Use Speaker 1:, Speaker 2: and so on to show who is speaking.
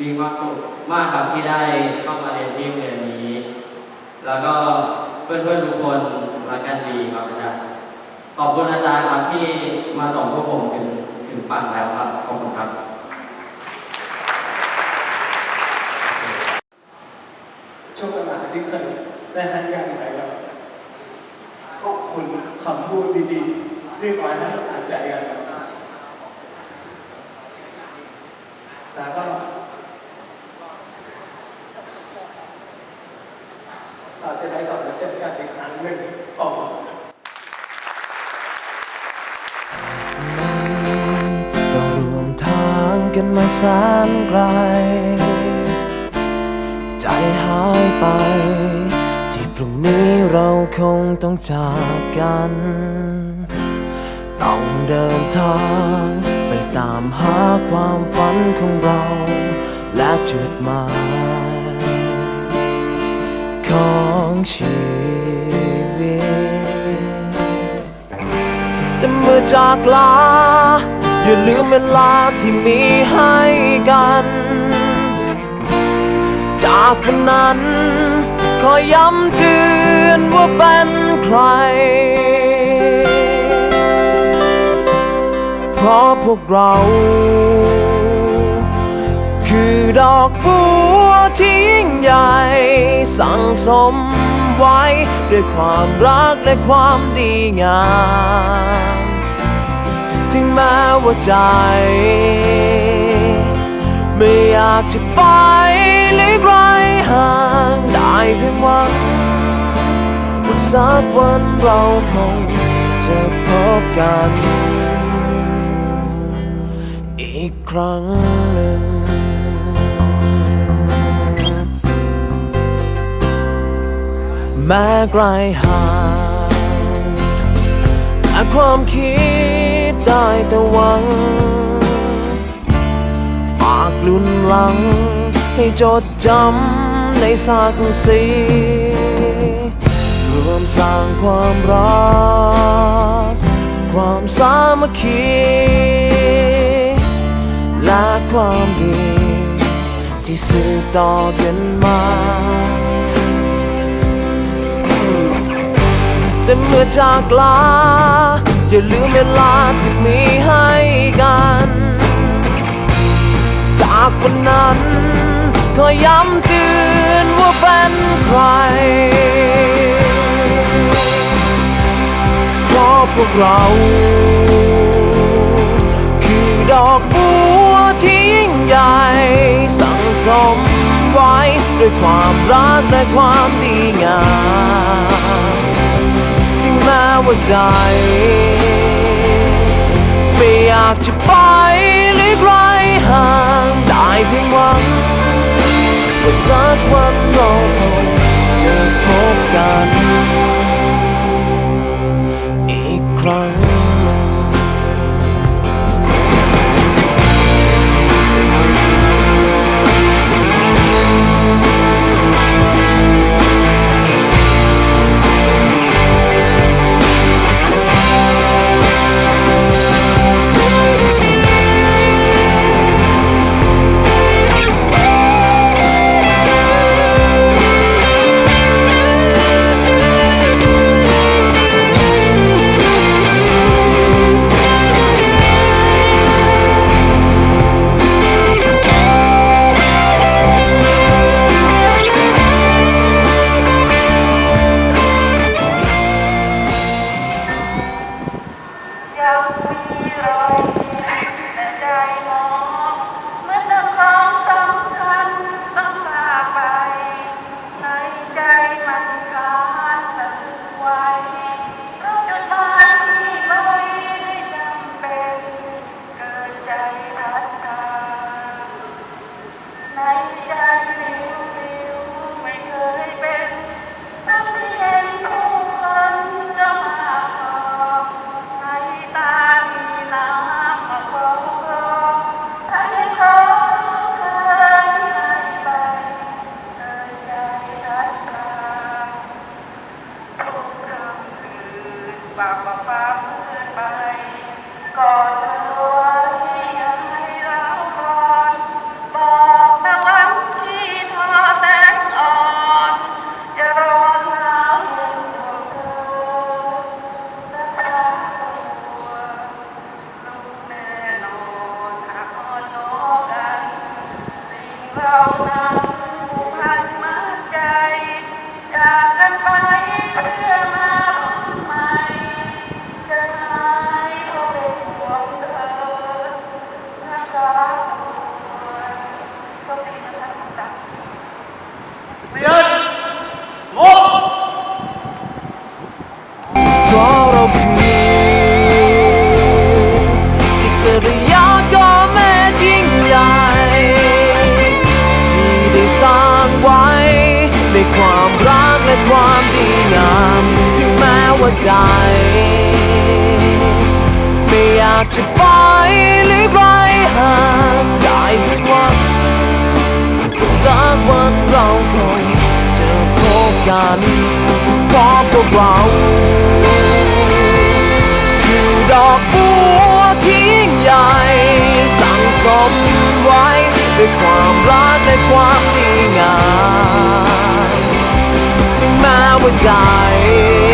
Speaker 1: มีความสุขมากครับที่ได้เข้ามาเรียนที่โรงเรียนนี้ แล้วก็เพื่อนๆทุกคนรักกันดีครับอาจารย์ขอบคุณอาจารย์ครับที่มาส่งพวกผมถึงถึงฝั่งแล้วครับขอบคุณครับ
Speaker 2: ช่วงเวลาที่เคยได้ให้กันไปแล้วขอบคุณคำพูดดีๆที่คอยให้กำลังใจกันแต่ก็เรา จะได้กลับมาเจอกันอีกครั้งหนึ่งต่อ
Speaker 3: เรารวมทางกันมาแสนไกล ใจหายไป ที่พรุ่งนี้เราคงต้องจากกัน ต้องเดินทางไปตามหาความฝันของเรา และจุดหมายขอ ชีวิต แต่เมื่อจากลา อย่าลืมเวลาที่มีให้กัน จากวันนั้น ขอย้ำเตือนว่าเป็นใคร เพราะพวกเราคือดอกบัวที่ยิ่ง สั่งสมไว้ ด้วยความรักและความดีงามถึงแม้ว่าใจ ไม่อยากจะไปหรือไกลห่างได้เพียงหวังว่าสักวันเราคงจะพบกัน อีกครั้งหนึ่ง แม้ไกลห่างแต่ความคิดได้แต่หวัง ฝากลุ่นหลัง ให้จดจำในสักสีรวมสร้างความรัก ความสามัคคี และความดี ที่สืบต่อกันมา แต่เมื่อจากลา อย่าลืมเวลาที่มีให้กัน จากวันนั้นขอย้ำเตือนว่าเป็นใครเพราะพวกเราคือดอกบัวที่ยิ่งใหญ่สั่งสมไว้ด้วยความรักและความดีงาม ว่าใจ ไม่อยากจะไปหรือไกลห่างได้เพียงหวังว่าสักวันเราคงจะพบกัน ค
Speaker 4: วามดีงาม
Speaker 3: ถึงแม้ว่าใจ ไม่อยากจะไปหรือไกลห่างได้เพียงวังสักวันเราคงจะพบกันเพราะพวกเราคือดอกบัวที่ยิ่งใหญ่สั่งสมไว้ด้วยความรักและความดีงาม งแม้ว่าใจ